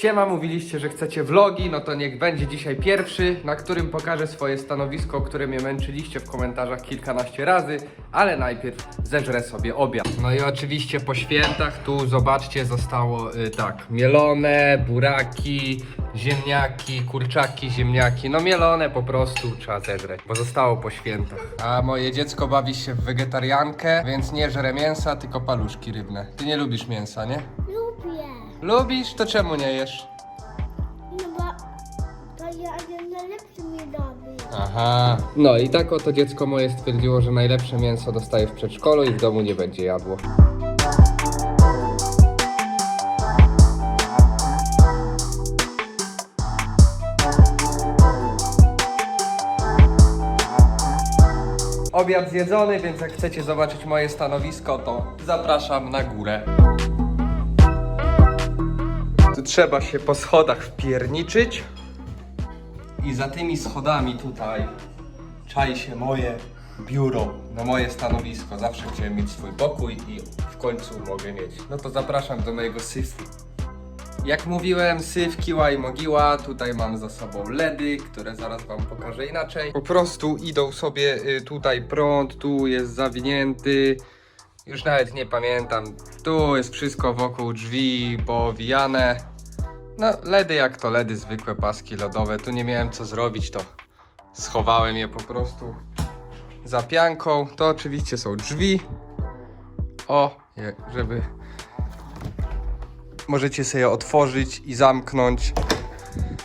Siema, mówiliście, że chcecie vlogi, no to niech będzie dzisiaj pierwszy, na którym pokażę swoje stanowisko, które mnie męczyliście w komentarzach kilkanaście razy, ale najpierw zeżrę sobie obiad. No i oczywiście po świętach tu zobaczcie zostało y, tak, mielone, buraki, ziemniaki, kurczaki, ziemniaki, no mielone po prostu trzeba zeżreć, bo zostało po świętach. A moje dziecko bawi się w wegetariankę, więc nie żre mięsa, tylko paluszki rybne. Ty nie lubisz mięsa, nie? Lubisz, to czemu nie jesz? No bo to ja najlepszy mi robi. Aha. No i tak oto dziecko moje stwierdziło, że najlepsze mięso dostaje w przedszkolu i w domu nie będzie jadło. Obiad zjedzony, więc jak chcecie zobaczyć moje stanowisko, to zapraszam na górę. Tu trzeba się po schodach wpierniczyć. I za tymi schodami tutaj czai się moje biuro, na moje stanowisko. Zawsze chciałem mieć swój pokój i w końcu mogę mieć. No to zapraszam do mojego syfu. Jak mówiłem, syf, kiła i mogiła. Tutaj mam za sobą LEDy, które zaraz wam pokażę inaczej. Po prostu idą sobie y, tutaj prąd, tu jest zawinięty. Już nawet nie pamiętam. Tu jest wszystko wokół drzwi powijane. No, LEDy jak to LEDy, zwykłe paski lodowe. Tu nie miałem co zrobić, to schowałem je po prostu za pianką. To oczywiście są drzwi. O, żeby możecie sobie je otworzyć i zamknąć.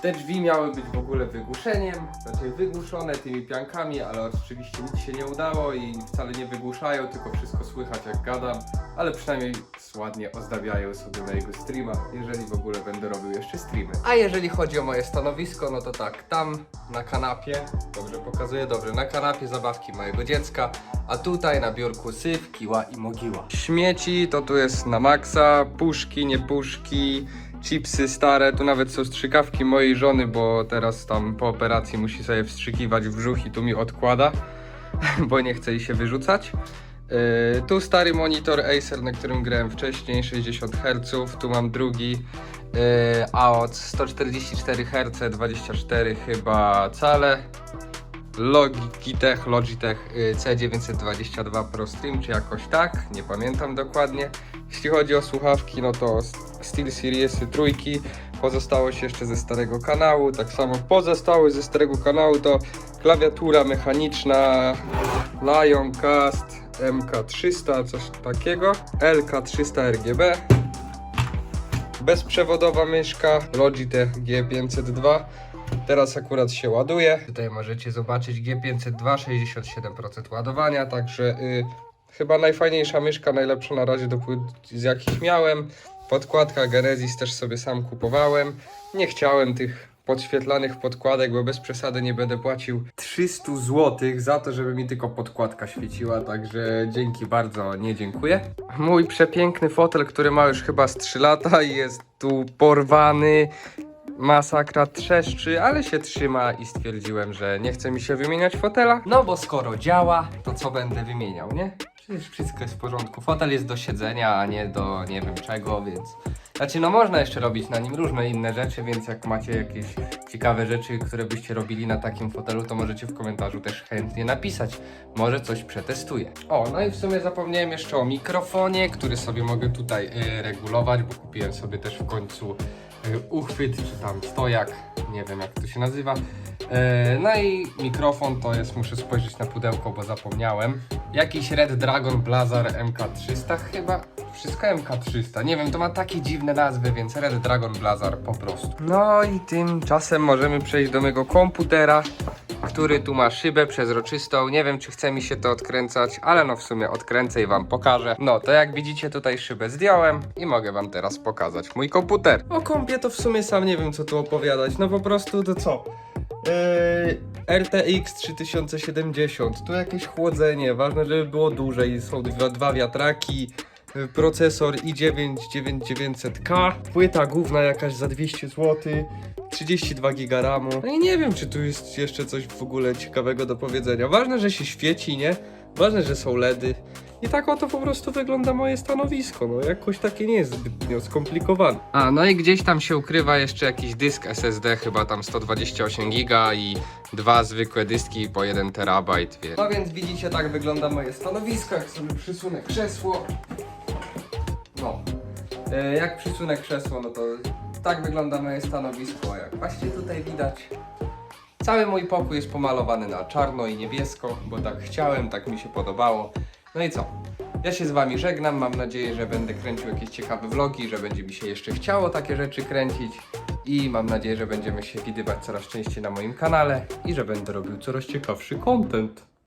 Te drzwi miały być w ogóle wygłuszeniem, znaczy wygłuszone tymi piankami, ale oczywiście nic się nie udało i wcale nie wygłuszają, tylko wszystko słychać jak gadam, ale przynajmniej ładnie ozdabiają sobie mojego streama, jeżeli w ogóle będę robił jeszcze streamy. A jeżeli chodzi o moje stanowisko, no to tak, tam na kanapie, dobrze pokazuję, dobrze, na kanapie zabawki mojego dziecka, a tutaj na biurku syf, kiła i mogiła. Śmieci to tu jest na maksa, puszki, nie puszki, chipsy stare, tu nawet są strzykawki mojej żony, bo teraz tam po operacji musi sobie wstrzykiwać w brzuch i tu mi odkłada, bo nie chce jej się wyrzucać. Yy, tu stary monitor Acer, na którym grałem wcześniej, 60 Hz, tu mam drugi yy, AOC 144 Hz, 24 chyba cale. Logitech, Logitech y, C922 Pro Stream, czy jakoś tak, nie pamiętam dokładnie. Jeśli chodzi o słuchawki, no to SteelSeriesy trójki, pozostałość jeszcze ze starego kanału, tak samo pozostałość ze starego kanału to klawiatura mechaniczna Lioncast MK300, coś takiego, LK300 RGB, bezprzewodowa myszka Logitech G502. Teraz akurat się ładuje. Tutaj możecie zobaczyć G502, 67% ładowania, także y, chyba najfajniejsza myszka, najlepsza na razie do z jakich miałem. Podkładka Genesis też sobie sam kupowałem. Nie chciałem tych podświetlanych podkładek, bo bez przesady nie będę płacił 300 zł za to, żeby mi tylko podkładka świeciła, także dzięki bardzo, nie dziękuję. Mój przepiękny fotel, który ma już chyba z 3 lata jest tu porwany, masakra trzeszczy, ale się trzyma i stwierdziłem, że nie chce mi się wymieniać fotela. No bo skoro działa, to co będę wymieniał, nie? Przecież wszystko jest w porządku. Fotel jest do siedzenia, a nie do nie wiem czego, więc... Znaczy, no można jeszcze robić na nim różne inne rzeczy, więc jak macie jakieś ciekawe rzeczy, które byście robili na takim fotelu, to możecie w komentarzu też chętnie napisać. Może coś przetestuję. O, no i w sumie zapomniałem jeszcze o mikrofonie, który sobie mogę tutaj y, regulować, bo kupiłem sobie też w końcu uchwyt, czy tam stojak, nie wiem jak to się nazywa. E, No i mikrofon to jest, muszę spojrzeć na pudełko, bo zapomniałem. Jakiś Red Dragon Blazar MK300 chyba? Wszystko MK300, nie wiem, to ma takie dziwne nazwy, więc Red Dragon Blazar po prostu. No i tymczasem możemy przejść do mojego komputera, który tu ma szybę przezroczystą. Nie wiem, czy chce mi się to odkręcać, ale no w sumie odkręcę i wam pokażę. No, to jak widzicie tutaj szybę zdjąłem i mogę wam teraz pokazać mój komputer. O kompie to w sumie sam nie wiem, co tu opowiadać. No po prostu to co? Yy, RTX 3070, tu jakieś chłodzenie, ważne żeby było dłużej, są dwa, dwa wiatraki, procesor i9 9900K, płyta główna jakaś za 200 zł, 32 giga RAMu. No i nie wiem, czy tu jest jeszcze coś w ogóle ciekawego do powiedzenia. Ważne, że się świeci, nie? Ważne, że są LEDy. I tak oto po prostu wygląda moje stanowisko. No jakoś takie nie jest zbytnio skomplikowane. A, no i gdzieś tam się ukrywa jeszcze jakiś dysk SSD, chyba tam 128 giga i dwa zwykłe dyski po 1 terabajt. No więc widzicie, tak wygląda moje stanowisko. Jak sobie przysunę krzesło. No. E, Jak przysunę krzesło, no to tak wygląda moje stanowisko. Jak właśnie tutaj widać. Cały mój pokój jest pomalowany na czarno i niebiesko, bo tak chciałem, tak mi się podobało. No i co? Ja się z wami żegnam, mam nadzieję, że będę kręcił jakieś ciekawe vlogi, że będzie mi się jeszcze chciało takie rzeczy kręcić i mam nadzieję, że będziemy się widywać coraz częściej na moim kanale i że będę robił coraz ciekawszy content.